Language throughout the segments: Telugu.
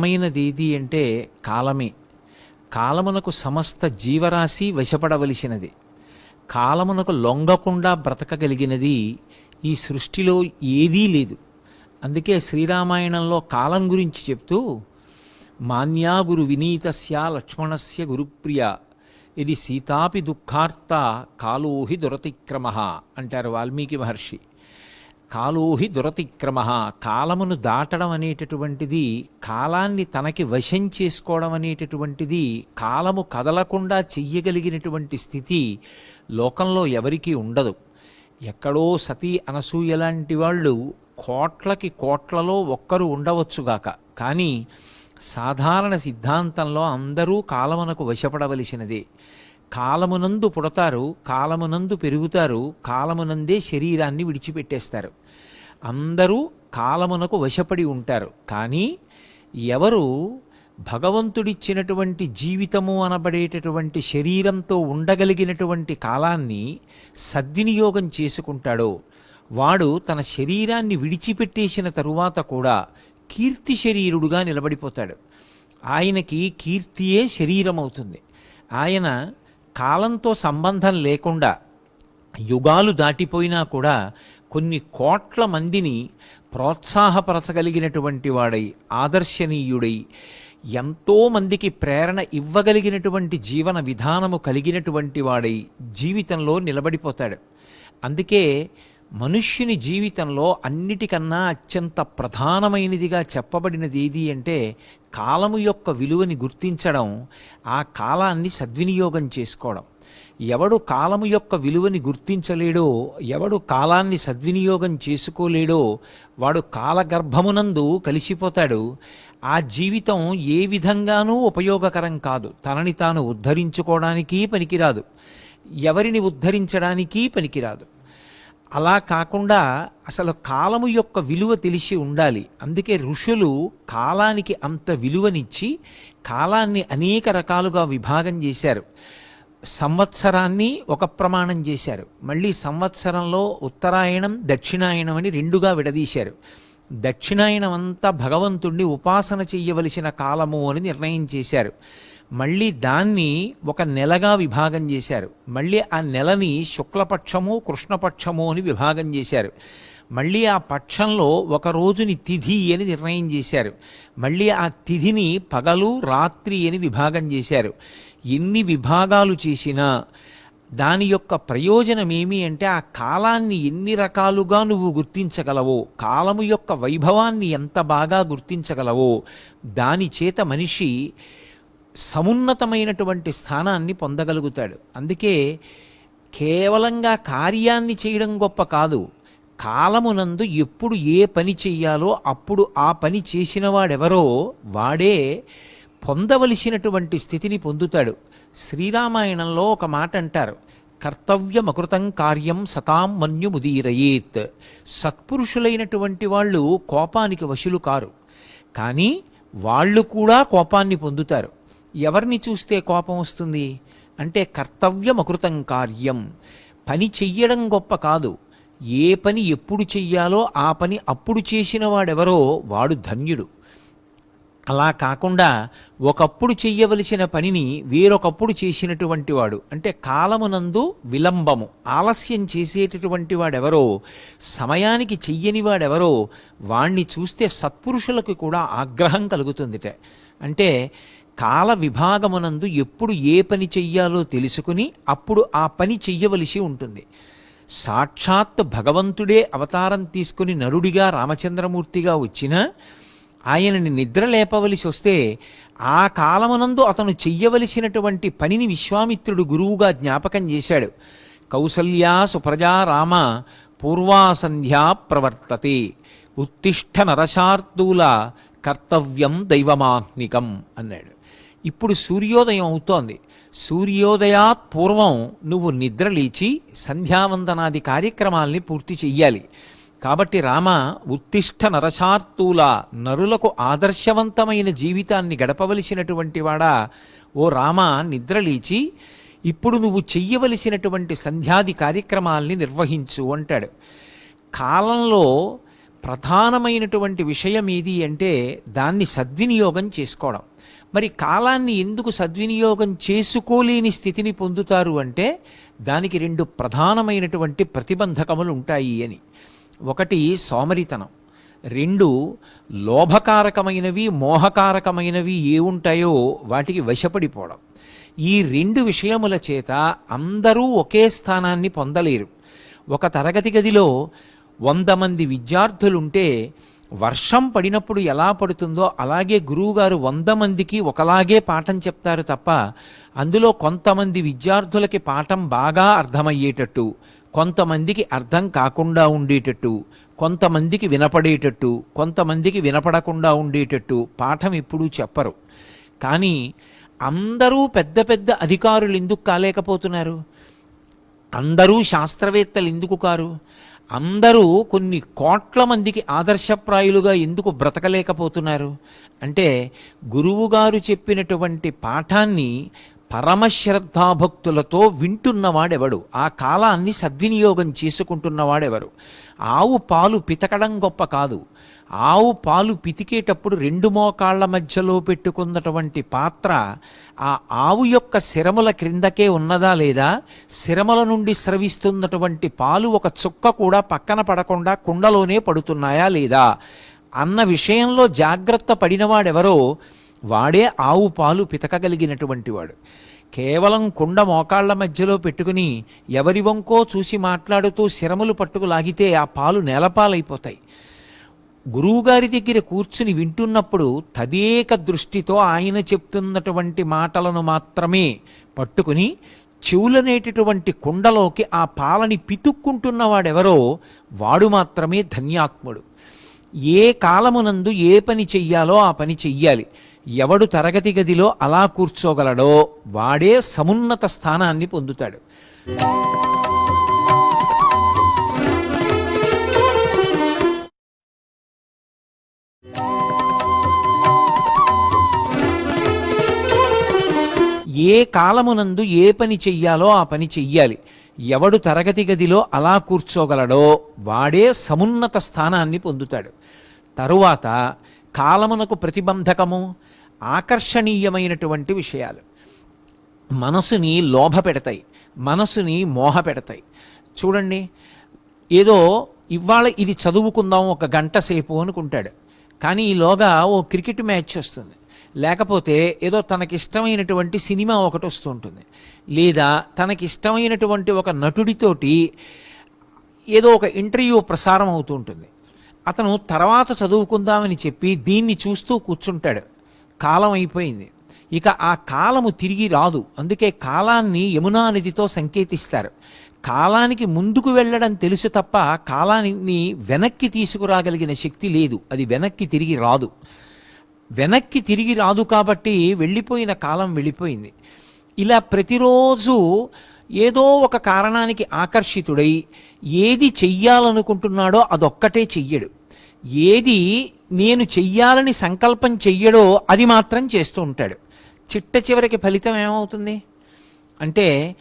బలమైనది ఏది అంటే కాలమే. కాలమునకు సమస్త జీవరాశి వశపడవలసినది. కాలమునకు లొంగకుండా బ్రతకగలిగినది ఈ సృష్టిలో ఏదీ లేదు. అందుకే శ్రీరామాయణంలో కాలం గురించి చెప్తూ మాన్యా గురు వినీతస్య లక్ష్మణస్య గురుప్రియ ఇది సీతాపి దుఃఖార్త కాలోహి దురతిక్రమ అంటారు వాల్మీకి మహర్షి. కాలోహి దురతిక్రమ. కాలమును దాటడం అనేటటువంటిది కాలాన్ని తనకి వశం చేసుకోవడం అనేటటువంటిది కాలము కదలకుండా చెయ్యగలిగినటువంటి స్థితి లోకంలో ఎవరికీ ఉండదు. ఎక్కడో సతీ అనసూయ లాంటి వాళ్ళు కోట్లకి కోట్లలో ఒక్కరు ఉండవచ్చుగాక కానీ సాధారణ సిద్ధాంతంలో అందరూ కాలమునకు వశపడవలసినదే. కాలమునందు పుడతారు కాలమునందు పెరుగుతారు కాలమునందే శరీరాన్ని విడిచిపెట్టేస్తారు. అందరూ కాలమునకు వశపడి ఉంటారు. కానీ ఎవరు భగవంతుడిచ్చినటువంటి జీవితము అనబడేటటువంటి శరీరంతో ఉండగలిగినటువంటి కాలాన్ని సద్వినియోగం చేసుకుంటాడో వాడు తన శరీరాన్ని విడిచిపెట్టేసిన తరువాత కూడా కీర్తి శరీరుడుగా నిలబడిపోతాడు. ఆయనకి కీర్తియే శరీరం అవుతుంది ఆయన కాలంతో సంబంధం లేకుండా యుగాలు దాటిపోయినా కూడా కొన్ని కోట్ల మందిని ప్రోత్సాహపరచగలిగినటువంటి వాడై ఆదర్శనీయుడై ఎంతోమందికి ప్రేరణ ఇవ్వగలిగినటువంటి జీవన విధానము కలిగినటువంటి వాడై జీవితంలో నిలబడిపోతాడు. అందుకే మనుష్యుని జీవితంలో అన్నిటికన్నా అత్యంత ప్రధానమైనదిగా చెప్పబడినది ఏది అంటే కాలము యొక్క విలువని గుర్తించడం ఆ కాలాన్ని సద్వినియోగం చేసుకోవడం. ఎవడు కాలము యొక్క విలువని గుర్తించలేడో ఎవడు కాలాన్ని సద్వినియోగం చేసుకోలేడో వాడు కాలగర్భమునందు కలిసిపోతాడు. ఆ జీవితం ఏ విధంగానూ ఉపయోగకరం కాదు. తనని తాను ఉద్ధరించుకోవడానికి పనికిరాదు. ఎవరిని ఉద్ధరించడానికి పనికిరాదు. అలా కాకుండా అసలు కాలము యొక్క విలువ తెలిసి ఉండాలి. అందుకే ఋషులు కాలానికి అంత విలువనిచ్చి కాలాన్ని అనేక రకాలుగా విభాగం చేశారు. సంవత్సరాన్ని ఒక ప్రమాణం చేశారు. మళ్ళీ సంవత్సరంలో ఉత్తరాయణం దక్షిణాయనం అని రెండుగా విడదీశారు. దక్షిణాయనం అంతా భగవంతుణ్ణి ఉపాసన చెయ్యవలసిన కాలము అని నిర్ణయం చేశారు. మళ్ళీ దాన్ని ఒక నెలగా విభాగం చేశారు. మళ్ళీ ఆ నెలని శుక్లపక్షము కృష్ణపక్షము అని విభాగం చేశారు. మళ్ళీ ఆ పక్షంలో ఒక రోజుని తిథి అని నిర్ణయం చేశారు. మళ్ళీ ఆ తిథిని పగలు రాత్రి అని విభాగం చేశారు. ఎన్ని విభాగాలు చేసినా దాని యొక్క ప్రయోజనం ఏమి అంటే ఆ కాలాన్ని ఎన్ని రకాలుగా నువ్వు గుర్తించగలవో కాలము యొక్క వైభవాన్ని ఎంత బాగా గుర్తించగలవో దాని చేత మనిషి సమున్నతమైనటువంటి స్థానాన్ని పొందగలుగుతాడు. అందుకే కేవలంగా కార్యాన్ని చేయడం గొప్ప కాదు. కాలమునందు ఎప్పుడు ఏ పని చెయ్యాలో అప్పుడు ఆ పని చేసిన వాడెవరో వాడే పొందవలసినటువంటి స్థితిని పొందుతాడు. శ్రీరామాయణంలో ఒక మాట అంటారు. కర్తవ్యమకృతం కార్యం సతాం మన్యుముదీరయేత్. సత్పురుషులైనటువంటి వాళ్ళు కోపానికి వశులు కారు. కానీ వాళ్ళు కూడా కోపాన్ని పొందుతారు. ఎవరిని చూస్తే కోపం వస్తుంది? అంటే కర్తవ్యమకృతం కార్యం. పని చెయ్యడం గొప్ప కాదు. ఏ పని ఎప్పుడు చెయ్యాలో ఆ పని అప్పుడు చేసిన వాడెవరో వాడు ధన్యుడు. అలా కాకుండా ఒకప్పుడు చెయ్యవలసిన పనిని వేరొకప్పుడు చేసినటువంటి వాడు. అంటే కాలమునందు విలంబము ఆలస్యం చేసేటటువంటి వాడెవరో సమయానికి చెయ్యని వాడెవరో వాణ్ణి చూస్తే సత్పురుషులకు కూడా ఆగ్రహం కలుగుతుందిట. అంటే కాల విభాగమునందు ఎప్పుడు ఏ పని చెయ్యాలో తెలుసుకుని అప్పుడు ఆ పని చెయ్యవలసి ఉంటుంది. సాక్షాత్ భగవంతుడే అవతారం తీసుకుని నరుడిగా రామచంద్రమూర్తిగా వచ్చినా ఆయనని నిద్ర లేపవలసి వస్తే ఆ కాలమునందు అతను చెయ్యవలసినటువంటి పనిని విశ్వామిత్రుడు గురువుగా జ్ఞాపకం చేశాడు. కౌసల్యా సుప్రజా రామ పూర్వాసంధ్యా ప్రవర్తతే. ఉత్తిష్ట నరశార్దూల కర్తవ్యం దైవమాహ్నికం అన్నాడు. ఇప్పుడు సూర్యోదయం అవుతోంది. సూర్యోదయాత్ పూర్వం నువ్వు నిద్ర లేచి సంధ్యావందనాది కార్యక్రమాల్ని పూర్తి చెయ్యాలి. కాబట్టి రామ ఉత్తిష్ట నరశార్తూల నరులకు ఆదర్శవంతమైన జీవితాన్ని గడపవలసినటువంటి వాడా? ఓ రామ నిద్రలేచి ఇప్పుడు నువ్వు చెయ్యవలసినటువంటి సంధ్యాది కార్యక్రమాల్ని నిర్వహించు అంటాడు. కాలంలో ప్రధానమైనటువంటి విషయం ఏది అంటే దాన్ని సద్వినియోగం చేసుకోవడం. మరి కాలాన్ని ఎందుకు సద్వినియోగం చేసుకోలేని స్థితిని పొందుతారు అంటే దానికి రెండు ప్రధానమైనటువంటి ప్రతిబంధకములు ఉంటాయి అని. ఒకటి సోమరితనం. రెండు లోభకారకమైనవి మోహకారకమైనవి ఏ ఉంటాయో వాటికి వశపడిపోవడం. ఈ రెండు విషయముల చేత అందరూ ఒకే స్థానాన్ని పొందలేరు. ఒక తరగతి గదిలో వంద మంది విద్యార్థులుంటే వర్షం పడినప్పుడు ఎలా పడుతుందో అలాగే గురువుగారు వంద మందికి ఒకలాగే పాఠం చెప్తారు తప్ప అందులో కొంతమంది విద్యార్థులకి పాఠం బాగా అర్థమయ్యేటట్టు కొంతమందికి అర్థం కాకుండా ఉండేటట్టు కొంతమందికి వినపడేటట్టు కొంతమందికి వినపడకుండా ఉండేటట్టు పాఠం ఎప్పుడూ చెప్పరు. కానీ అందరూ పెద్ద పెద్ద అధికారులు ఎందుకు కాలేకపోతున్నారు? అందరూ శాస్త్రవేత్తలు ఎందుకు కారు? అందరూ కొన్ని కోట్ల మందికి ఆదర్శప్రాయులుగా ఎందుకు బ్రతకలేకపోతున్నారు? అంటే గురువుగారు చెప్పినటువంటి పాఠాన్ని పరమశ్రద్ధాభక్తులతో వింటున్నవాడెవడు? ఆ కాలాన్ని సద్వినియోగం చేసుకుంటున్నవాడెవరు? ఆవు పాలు పితకడం గొప్ప కాదు. ఆవు పాలు పితికేటప్పుడు రెండు మోకాళ్ళ మధ్యలో పెట్టుకున్నటువంటి పాత్ర ఆ ఆవు యొక్క శిరముల క్రిందకే ఉన్నదా లేదా? శిరముల నుండి స్రవిస్తున్నటువంటి పాలు ఒక చుక్క కూడా పక్కన పడకుండా కుండలోనే పడుతున్నాయా లేదా? అన్న విషయంలో జాగ్రత్త పడినవాడెవరో వాడే ఆవు పాలు పితకగలిగినటువంటి వాడు. కేవలం కుండ మోకాళ్ళ మధ్యలో పెట్టుకుని ఎవరి వంకో చూసి మాట్లాడుతూ శిరములు పట్టుకు లాగితే ఆ పాలు నేలపాలైపోతాయి. గురువుగారి దగ్గర కూర్చుని వింటున్నప్పుడు తదేక దృష్టితో ఆయన చెప్తున్నటువంటి మాటలను మాత్రమే పట్టుకుని చెవులనేటటువంటి కుండలోకి ఆ పాలని పితుక్కుంటున్నవాడెవరో వాడు మాత్రమే ధన్యాత్ముడు. ఏ కాలమునందు ఏ పని చెయ్యాలో ఆ పని చెయ్యాలి. ఎవడు తరగతి గదిలో అలా కూర్చోగలడో వాడే సమున్నత స్థానాన్ని పొందుతాడు. ఏ కాలమునందు ఏ పని చెయ్యాలో ఆ పని చెయ్యాలి. ఎవడు తరగతి గదిలో అలా కూర్చోగలడో వాడే సమున్నత స్థానాన్ని పొందుతాడు. తరువాత కాలమునకు ప్రతిబంధకము ఆకర్షణీయమైనటువంటి విషయాలు. మనసుని లోభ పెడతాయి మనసుని మోహ పెడతాయి. చూడండి ఏదో ఇవాళ ఇది చదువుకుందాం ఒక గంట సేపు అనుకుంటాడు. కానీ ఈలోగా ఓ క్రికెట్ మ్యాచ్ వస్తుంది. లేకపోతే ఏదో తనకిష్టమైనటువంటి సినిమా ఒకటి వస్తూ ఉంటుంది లేదా తనకిష్టమైనటువంటి ఒక నటుడితోటి ఏదో ఒక ఇంటర్వ్యూ ప్రసారం అవుతూ ఉంటుంది అతను తర్వాత చదువుకుందామని చెప్పి దీన్ని చూస్తూ కూర్చుంటాడు. కాలం అయిపోయింది. ఇక ఆ కాలము తిరిగి రాదు. అందుకే కాలాన్ని యమునా నదితో సంకేతిస్తారు. కాలానికి ముందుకు వెళ్ళడం తెలుసు తప్ప కాలాన్ని వెనక్కి తీసుకురాగలిగిన శక్తి లేదు. అది వెనక్కి తిరిగి రాదు. వెనక్కి తిరిగి రాదు కాబట్టి వెళ్ళిపోయిన కాలం వెళ్ళిపోయింది. ఇలా ప్రతిరోజు ఏదో ఒక కారణానికి ఆకర్షితుడై ఏది చెయ్యాలనుకుంటున్నాడో అదొక్కటే చెయ్యడు. ఏది నేను చెయ్యాలని సంకల్పం చెయ్యడో అది మాత్రం చేస్తూ ఉంటాడు. చిట్ట చివరికి ఫలితం ఏమవుతుంది? అంటే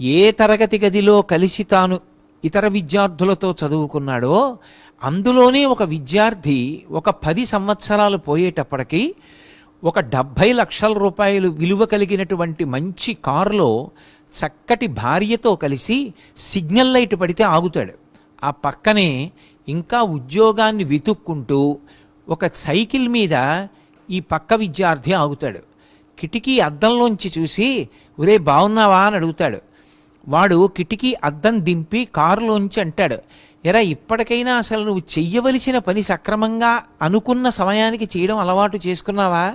ఏ తరగతి గదిలో కలిసి తాను ఇతర విద్యార్థులతో చదువుకున్నాడో అందులోనే ఒక విద్యార్థి ఒక పది సంవత్సరాలు పోయేటప్పటికీ ఒక డెబ్భై లక్షల రూపాయలు విలువ కలిగినటువంటి మంచి కారులో చక్కటి భార్యతో కలిసి సిగ్నల్ లైట్ పడితే ఆగుతాడు. ఆ పక్కనే ఇంకా ఉద్యోగాన్ని వెతుక్కుంటూ ఒక సైకిల్ మీద ఈ పక్క విద్యార్థి ఆగుతాడు. కిటికీ అద్దంలోంచి చూసి ఒరే బాగున్నావా? అని అడుగుతాడు. వాడు కిటికీ అద్దం దింపి కారులోంచి అంటాడు. ఎరా ఇప్పటికైనా అసలు నువ్వు చెయ్యవలసిన పని సక్రమంగా అనుకున్న సమయానికి చేయడం అలవాటు చేసుకున్నావా?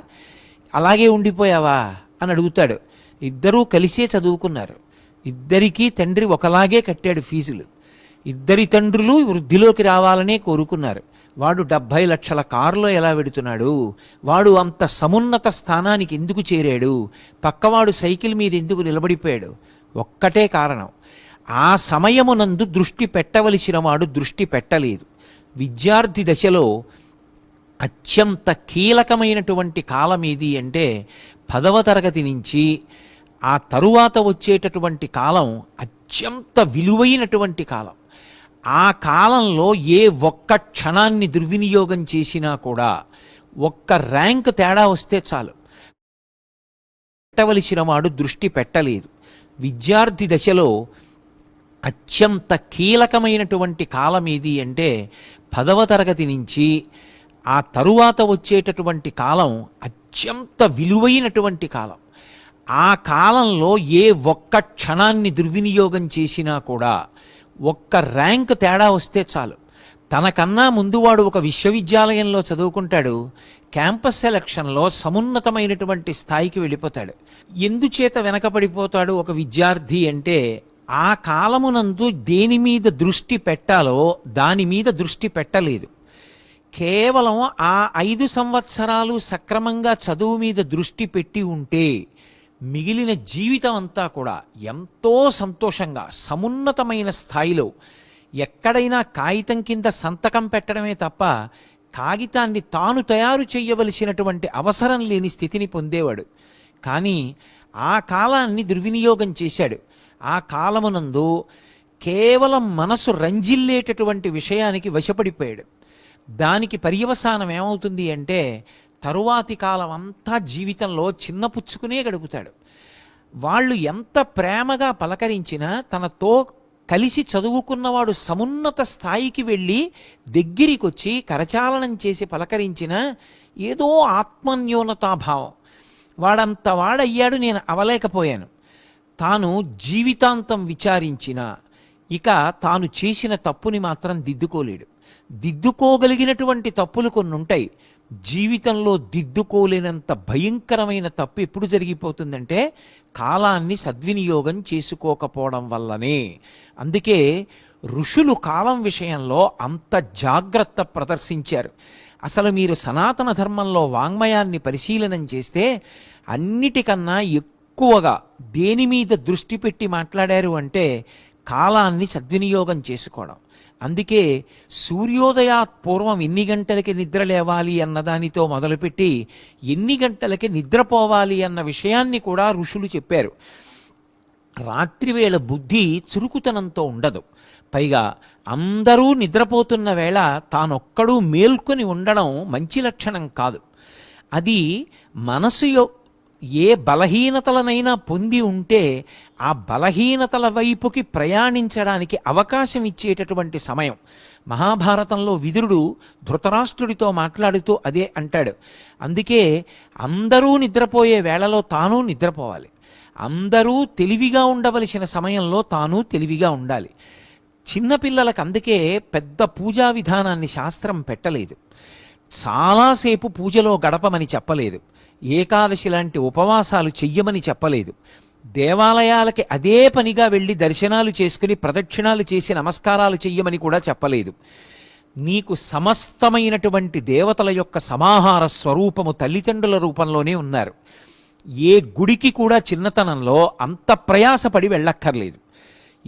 అలాగే ఉండిపోయావా? అని అడుగుతాడు. ఇద్దరూ కలిసే చదువుకున్నారు. ఇద్దరికీ తండ్రి ఒకలాగే కట్టాడు ఫీజులు. ఇద్దరి తండ్రులు వృద్ధిలోకి రావాలనే కోరుకున్నారు. వాడు డెబ్భై లక్షల కారులో ఎలా వెడుతున్నాడు? వాడు అంత సమున్నత స్థానానికి ఎందుకు చేరాడు? పక్కవాడు సైకిల్ మీద ఎందుకు నిలబడిపోయాడు? ఒక్కటే కారణం. ఆ సమయమునందు దృష్టి పెట్టవలసిన వాడు దృష్టి పెట్టలేదు. విద్యార్థి దశలో అత్యంత కీలకమైనటువంటి కాలం ఏది అంటే పదవ తరగతి నుంచి ఆ తరువాత వచ్చేటటువంటి కాలం అత్యంత విలువైనటువంటి కాలం. ఆ కాలంలో ఏ ఒక్క క్షణాన్ని దుర్వినియోగం చేసినా కూడా ఒక్క ర్యాంక్ తేడా వస్తే చాలు. పెట్టవలసిన వాడు దృష్టి పెట్టలేదు. విద్యార్థి దశలో అత్యంత కీలకమైనటువంటి కాలం ఏది అంటే పదవ తరగతి నుంచి ఆ తరువాత వచ్చేటటువంటి కాలం అత్యంత విలువైనటువంటి కాలం. ఆ కాలంలో ఏ ఒక్క క్షణాన్ని దుర్వినియోగం చేసినా కూడా ఒక్క ర్యాంక్ తేడా వస్తే చాలు. తనకన్నా ముందువాడు ఒక విశ్వవిద్యాలయంలో చదువుకుంటాడు క్యాంపస్ సెలక్షన్లో సమున్నతమైనటువంటి స్థాయికి వెళ్ళిపోతాడు. ఎందుచేత వెనకబడిపోతాడు ఒక విద్యార్థి అంటే ఆ కాలమునందు దేని మీద దృష్టి పెట్టాలో దాని మీద దృష్టి పెట్టలేదు. కేవలం ఆ ఐదు సంవత్సరాలు సక్రమంగా చదువు మీద దృష్టి పెట్టి ఉంటే మిగిలిన జీవితం అంతా కూడా ఎంతో సంతోషంగా సమున్నతమైన స్థాయిలో ఎక్కడైనా కాగితం కింద సంతకం పెట్టడమే తప్ప కాగితాన్ని తాను తయారు చేయవలసినటువంటి అవసరం లేని స్థితిని పొందేవాడు. కానీ ఆ కాలాన్ని దుర్వినియోగం చేశాడు. ఆ కాలమునందు కేవలం మనసు రంజిల్లేటటువంటి విషయానికి వశపడిపోయాడు. దానికి పర్యవసానం ఏమవుతుంది అంటే తరువాతి కాలం అంతా జీవితంలో చిన్నపుచ్చుకునే గడుపుతాడు. వాళ్ళు ఎంత ప్రేమగా పలకరించినా తనతో కలిసి చదువుకున్నవాడు సమున్నత స్థాయికి వెళ్ళి దగ్గరికి వచ్చి కరచాలనం చేసి పలకరించిన ఏదో ఆత్మన్యూనతాభావం వాడంత వాడయ్యాడు నేను అవలేకపోయాను. తాను జీవితాంతం విచారించిన ఇక తాను చేసిన తప్పుని మాత్రం దిద్దుకోలేడు. దిద్దుకోగలిగినటువంటి తప్పులు కొన్ని ఉంటాయి జీవితంలో దిద్దుకోలేనంత భయంకరమైన తప్పు ఎప్పుడు జరిగిపోతుందంటే కాలాన్ని సద్వినియోగం చేసుకోకపోవడం వల్లనే. అందుకే ఋషులు కాలం విషయంలో అంత జాగ్రత్త ప్రదర్శించారు. అసలు మీరు సనాతన ధర్మంలో వాంగ్మయాన్ని పరిశీలనం చేస్తే అన్నిటికన్నా ఎక్కువ ఎక్కువగా దేని మీద దృష్టి పెట్టి మాట్లాడారు అంటే కాలాన్ని సద్వినియోగం చేసుకోవడం. అందుకే సూర్యోదయాత్ పూర్వం ఎన్ని గంటలకి నిద్ర లేవాలి అన్నదానితో మొదలుపెట్టి ఎన్ని గంటలకి నిద్రపోవాలి అన్న విషయాన్ని కూడా ఋషులు చెప్పారు. రాత్రివేళ బుద్ధి చురుకుతనంతో ఉండదు. పైగా అందరూ నిద్రపోతున్న వేళ తానొక్కడూ మేల్కొని ఉండడం మంచి లక్షణం కాదు. అది మనసు ఏ బలహీనతలనైనా పొంది ఉంటే ఆ బలహీనతల వైపుకి ప్రయాణించడానికి అవకాశం ఇచ్చేటటువంటి సమయం. మహాభారతంలో విదురుడు ధృతరాష్ట్రుడితో మాట్లాడుతూ అదే అంటాడు. అందుకే అందరూ నిద్రపోయే వేళలో తాను నిద్రపోవాలి. అందరూ తెలివిగా ఉండవలసిన సమయంలో తాను తెలివిగా ఉండాలి. చిన్నపిల్లలకు అందుకే పెద్ద పూజా విధానాన్ని శాస్త్రం పెట్టలేదు. చాలాసేపు పూజలో గడపమని చెప్పలేదు. ఏకాదశి లాంటి ఉపవాసాలు చెయ్యమని చెప్పలేదు. దేవాలయాలకి అదే పనిగా వెళ్ళి దర్శనాలు చేసుకుని ప్రదక్షిణాలు చేసి నమస్కారాలు చెయ్యమని కూడా చెప్పలేదు. నీకు సమస్తమైనటువంటి దేవతల యొక్క సమాహార స్వరూపము తల్లిదండ్రుల రూపంలోనే ఉన్నారు. ఏ గుడికి కూడా చిన్నతనంలో అంత ప్రయాసపడి వెళ్ళక్కర్లేదు.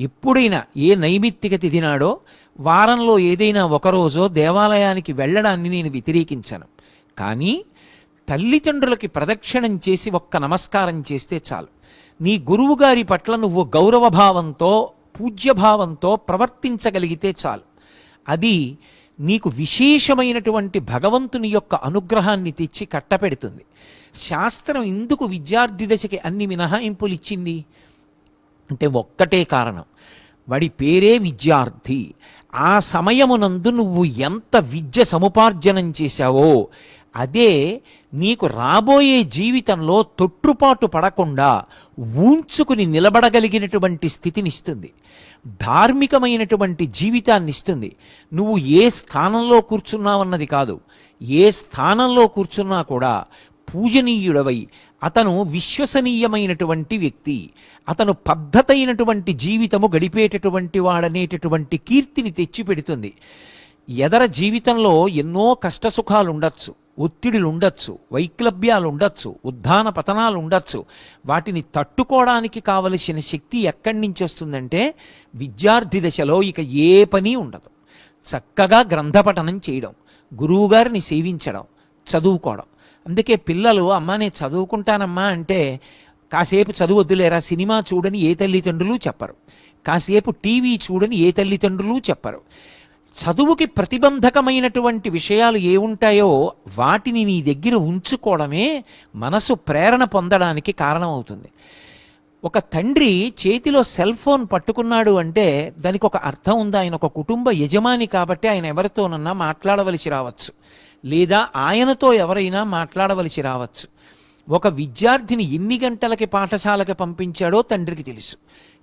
ఎప్పుడైనా ఏ నైమిత్తిక తిథి నాడో వారంలో ఏదైనా ఒకరోజో దేవాలయానికి వెళ్ళడాన్ని నేను వ్యతిరేకించను. కానీ తల్లిదండ్రులకి ప్రదక్షిణం చేసి ఒక్క నమస్కారం చేస్తే చాలు. నీ గురువుగారి పట్ల నువ్వు గౌరవభావంతో పూజ్యభావంతో ప్రవర్తించగలిగితే చాలు. అది నీకు విశేషమైనటువంటి భగవంతుని యొక్క అనుగ్రహాన్ని తెచ్చి కట్టపెడుతుంది. శాస్త్రం ఎందుకు విద్యార్థి దశకి అన్ని మినహాయింపులు ఇచ్చింది అంటే ఒక్కటే కారణం. వాడి పేరే విద్యార్థి. ఆ సమయమునందు నువ్వు ఎంత విద్య సముపార్జనం చేశావో అదే నీకు రాబోయే జీవితంలో తొట్టుపాటు పడకుండా ఊంచుకుని నిలబడగలిగినటువంటి స్థితినిస్తుంది. ధార్మికమైనటువంటి జీవితాన్ని ఇస్తుంది నువ్వు ఏ స్థానంలో కూర్చున్నావన్నది కాదు. ఏ స్థానంలో కూర్చున్నా కూడా పూజనీయుడవై అతను విశ్వసనీయమైనటువంటి వ్యక్తి. అతను పద్ధతైనటువంటి జీవితము గడిపేటటువంటి వాడనేటటువంటి కీర్తిని తెచ్చిపెడుతుంది. ఎదర జీవితంలో ఎన్నో కష్టసుఖాలు ఉండొచ్చు ఒత్తిడులు ఉండొచ్చు వైక్లభ్యాలు ఉండొచ్చు ఉద్ధాన పతనాలు ఉండొచ్చు వాటిని తట్టుకోవడానికి కావలసిన శక్తి ఎక్కడి నుంచి వస్తుందంటే విద్యార్థి దశలో ఇక ఏ పని ఉండదు. చక్కగా గ్రంథపఠనం చేయడం గురువుగారిని సేవించడం చదువుకోవడం. అందుకే పిల్లలు అమ్మ నేను చదువుకుంటానమ్మా అంటే కాసేపు చదువు వద్దులేరా సినిమా చూడని ఏ తల్లిదండ్రులు చెప్పరు. కాసేపు టీవీ చూడని ఏ తల్లిదండ్రులు చెప్పరు. చదువుకి ప్రతిబంధకమైనటువంటి విషయాలు ఏ ఉంటాయో వాటిని నీ దగ్గర ఉంచుకోవడమే మనసు ప్రేరణ పొందడానికి కారణమవుతుంది. ఒక తండ్రి చేతిలో సెల్ ఫోన్ పట్టుకున్నాడు అంటే దానికి ఒక అర్థం ఉంది. ఆయన ఒక కుటుంబ యజమాని కాబట్టి ఆయన ఎవరితోనన్నా మాట్లాడవలసి రావచ్చు. లేదా ఆయనతో ఎవరైనా మాట్లాడవలసి రావచ్చు. ఒక విద్యార్థిని ఎన్ని గంటలకి పాఠశాలకి పంపించాడో తండ్రికి తెలుసు.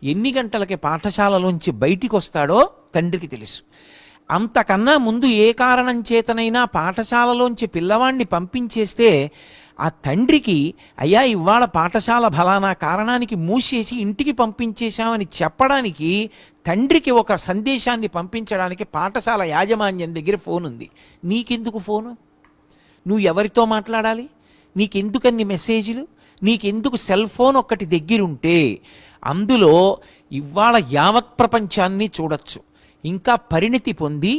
ఎన్ని గంటలకి పాఠశాలలోంచి బయటికి వస్తాడో తండ్రికి తెలుసు. అంతకన్నా ముందు ఏ కారణం చేతనైనా పాఠశాలలోంచి పిల్లవాణ్ణి పంపించేస్తే ఆ తండ్రికి అయ్యా ఇవాళ పాఠశాల బలానా కారణానికి మూసేసి ఇంటికి పంపించేశామని చెప్పడానికి తండ్రికి ఒక సందేశాన్ని పంపించడానికి పాఠశాల యాజమాన్యం దగ్గర ఫోన్ ఉంది నీకెందుకు ఫోను? నువ్వు ఎవరితో మాట్లాడాలి? నీకెందుకన్ని మెసేజ్లు? నీకెందుకు సెల్ ఫోన్ ఒక్కటి దగ్గరుంటే అందులో ఇవాళ యావత్ ప్రపంచాన్ని చూడొచ్చు. ఇంకా పరిణితి పొంది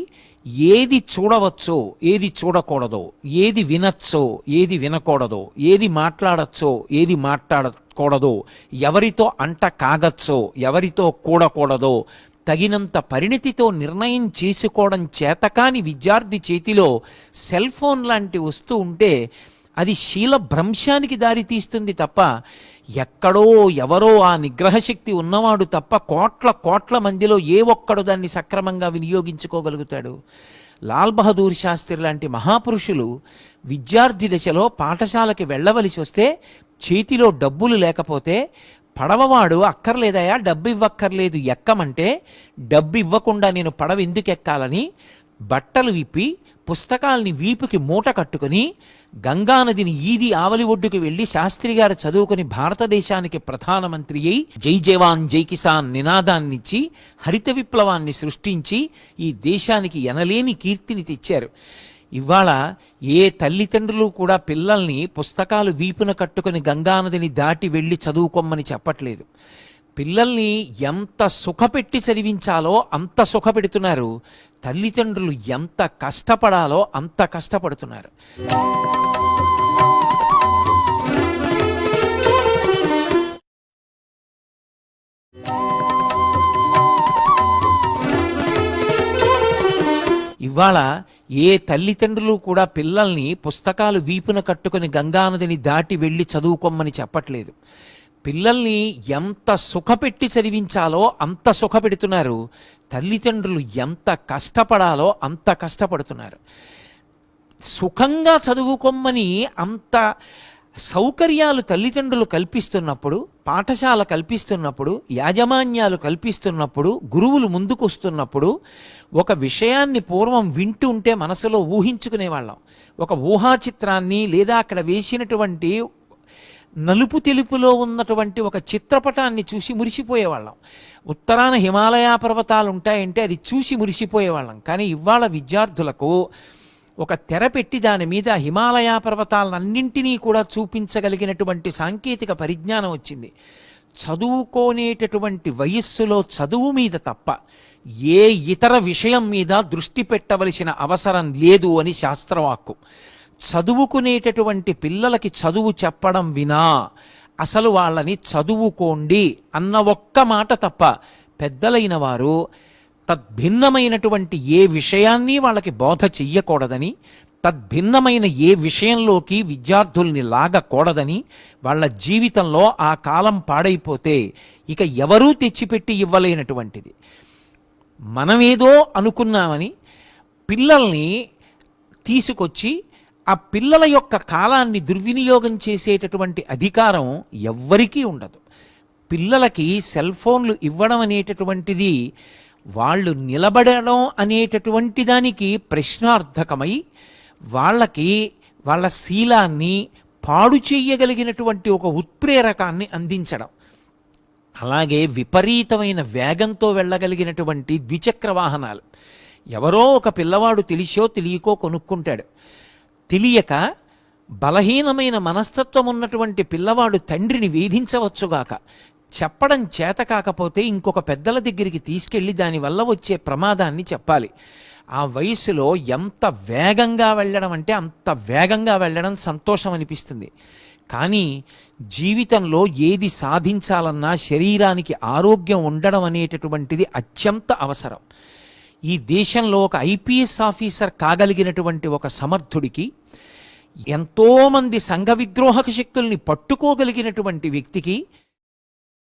ఏది చూడవచ్చో ఏది చూడకూడదో ఏది వినచ్చో ఏది వినకూడదో ఏది మాట్లాడచ్చో ఏది మాట్లాడకూడదో ఎవరితో అంట కాగచ్చో ఎవరితో కూడకూడదో తగినంత పరిణితితో నిర్ణయం చేసుకోవడం చేతకాని విద్యార్థి చేతిలో సెల్ ఫోన్ లాంటి వస్తూ ఉంటే అది శీల భ్రంశానికి దారితీస్తుంది తప్ప ఎక్కడో ఎవరో ఆ నిగ్రహశక్తి ఉన్నవాడు తప్ప కోట్ల కోట్ల మందిలో ఏ ఒక్కడు దాన్ని సక్రమంగా వినియోగించుకోగలుగుతాడు. లాల్ బహదూర్ శాస్త్రి లాంటి మహాపురుషులు విద్యార్థి దశలో పాఠశాలకి వెళ్ళవలసి వస్తే చేతిలో డబ్బులు లేకపోతే పడవవాడు అక్కర్లేదయా? డబ్బు ఇవ్వక్కర్లేదు. ఎక్కమంటే డబ్బు ఇవ్వకుండా నేను పడవ ఎందుకు ఎక్కాలని బట్టలు విప్పి పుస్తకాల్ని వీపుకి మూట కట్టుకుని గంగానదిని ఈది ఆవలి ఒడ్డుకు వెళ్ళి శాస్త్రి గారు చదువుకుని భారతదేశానికి ప్రధానమంత్రి అయి జై జవాన్ జై కిసాన్ నినాదాన్నిచ్చి హరిత విప్లవాన్ని సృష్టించి ఈ దేశానికి ఎనలేని కీర్తిని తెచ్చారు. ఇవాళ ఏ తల్లిదండ్రులు కూడా పిల్లల్ని పుస్తకాలు వీపున కట్టుకుని గంగానదిని దాటి వెళ్ళి చదువుకోమని చెప్పట్లేదు. పిల్లల్ని ఎంత సుఖపెట్టి చదివించాలో అంత సుఖపెడుతున్నారు. తల్లిదండ్రులు ఎంత కష్టపడాలో అంత కష్టపడుతున్నారు. ఇవాళ ఏ తల్లిదండ్రులు కూడా పిల్లల్ని పుస్తకాలు వీపున కట్టుకుని గంగానదిని దాటి వెళ్ళి చదువుకోమని చెప్పట్లేదు. పిల్లల్ని ఎంత సుఖపెట్టి చదివించాలో అంత సుఖపెడుతున్నారు. తల్లిదండ్రులు ఎంత కష్టపడాలో అంత కష్టపడుతున్నారు. సుఖంగా చదువుకోమని అంత సౌకర్యాలు తల్లిదండ్రులు కల్పిస్తున్నప్పుడు పాఠశాల కల్పిస్తున్నప్పుడు యాజమాన్యాలు కల్పిస్తున్నప్పుడు గురువులు ముందుకొస్తున్నప్పుడు ఒక విషయాన్ని పూర్వం వింటూ ఉంటే మనసులో ఊహించుకునేవాళ్ళం. ఒక ఊహా చిత్రాన్ని లేదా అక్కడ వేసినటువంటి నలుపు తెలుపులో ఉన్నటువంటి ఒక చిత్రపటాన్ని చూసి మురిసిపోయేవాళ్ళం. ఉత్తరాన హిమాలయ పర్వతాలు ఉంటాయంటే అది చూసి మురిసిపోయేవాళ్ళం. కానీ ఇవాళ విద్యార్థులకు ఒక తెర పెట్టి దాని మీద హిమాలయ పర్వతాలన్నింటినీ కూడా చూపించగలిగినటువంటి సాంకేతిక పరిజ్ఞానం వచ్చింది. చదువుకోనేటటువంటి వయస్సులో చదువు మీద తప్ప ఏ ఇతర విషయం మీద దృష్టి పెట్టవలసిన అవసరం లేదు అని శాస్త్రవాక్కు. చదువుకునేటటువంటి పిల్లలకి చదువు చెప్పడం వినా అసలు వాళ్ళని చదువుకోండి అన్న ఒక్క మాట తప్ప పెద్దలైన వారు తద్భిన్నమైనటువంటి ఏ విషయాన్ని వాళ్ళకి బోధ చెయ్యకూడదని తద్భిన్నమైన ఏ విషయంలోకి విద్యార్థుల్ని లాగకూడదని వాళ్ళ జీవితంలో ఆ కాలం పాడైపోతే ఇక ఎవరూ తెచ్చిపెట్టి ఇవ్వలేనటువంటిది. మనమేదో అనుకున్నామని పిల్లల్ని తీసుకొచ్చి ఆ పిల్లల యొక్క కాలాన్ని దుర్వినియోగం చేసేటటువంటి అధికారం ఎవ్వరికీ ఉండదు. పిల్లలకి సెల్ ఫోన్లు ఇవ్వడం అనేటటువంటిది వాళ్ళు నిలబడడం అనేటటువంటి దానికి ప్రశ్నార్థకమై వాళ్ళకి వాళ్ళ శీలాన్ని పాడు చేయగలిగినటువంటి ఒక ఉత్ప్రేరకాన్ని అందించడం. అలాగే విపరీతమైన వేగంతో వెళ్ళగలిగినటువంటి ద్విచక్ర వాహనాలు. ఎవరో ఒక పిల్లవాడు తెలిసో తెలియకో కొనుక్కుంటాడు. తెలియక బలహీనమైన మనస్తత్వం ఉన్నటువంటి పిల్లవాడు తండ్రిని వేధించవచ్చుగాక. చెప్పడం చేత కాకపోతే ఇంకొక పెద్దల దగ్గరికి తీసుకెళ్ళి దానివల్ల వచ్చే ప్రమాదాన్ని చెప్పాలి. ఆ వయసులో ఎంత వేగంగా వెళ్ళడం అంటే అంత వేగంగా వెళ్ళడం సంతోషం అనిపిస్తుంది. కానీ జీవితంలో ఏది సాధించాలన్నా శరీరానికి ఆరోగ్యం ఉండడం అనేటటువంటిది అత్యంత అవసరం. ఈ దేశంలో ఒక ఐపీఎస్ ఆఫీసర్ కాగలిగినటువంటి ఒక సమర్థుడికి ఎంతోమంది సంఘ విద్రోహక శక్తుల్ని పట్టుకోగలిగినటువంటి వ్యక్తికి